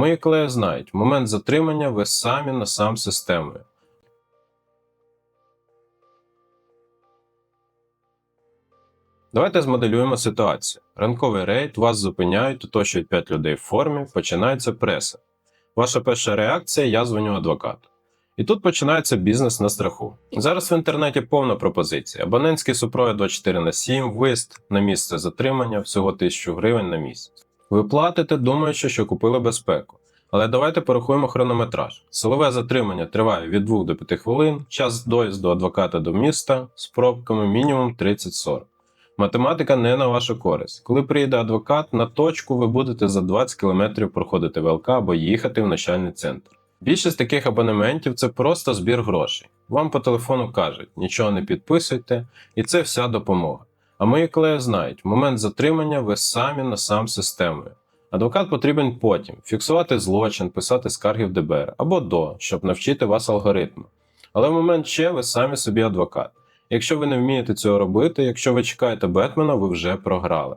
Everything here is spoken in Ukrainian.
мої колеги знають, момент затримання ви самі на сам системою. Давайте змоделюємо ситуацію. Ранковий рейд, вас зупиняють, оточують 5 людей в формі, починається преса. Ваша перша реакція я дзвоню адвокату. І тут починається бізнес на страху. Зараз в інтернеті повна пропозиція. Абонентський супровід 24 на 7, виїзд на місце затримання всього 1000 гривень на місяць. Ви платите, думаючи, що купили безпеку. Але давайте порахуємо хронометраж. Силове затримання триває від 2 до 5 хвилин, час доїзду адвоката до міста з пробками мінімум 30-40. Математика не на вашу користь. Коли приїде адвокат, на точку ви будете за 20 км проходити ВЛК або їхати в начальний центр. Більшість таких абонементів це просто збір грошей. Вам по телефону кажуть, нічого не підписуйте, і це вся допомога. А мої колеги знають, в момент затримання ви самі на сам системою. Адвокат потрібен потім фіксувати злочин, писати скарги в ДБР або до, щоб навчити вас алгоритму. Але в момент ще ви самі собі адвокат. Якщо ви не вмієте цього робити, якщо ви чекаєте Бетмена, ви вже програли.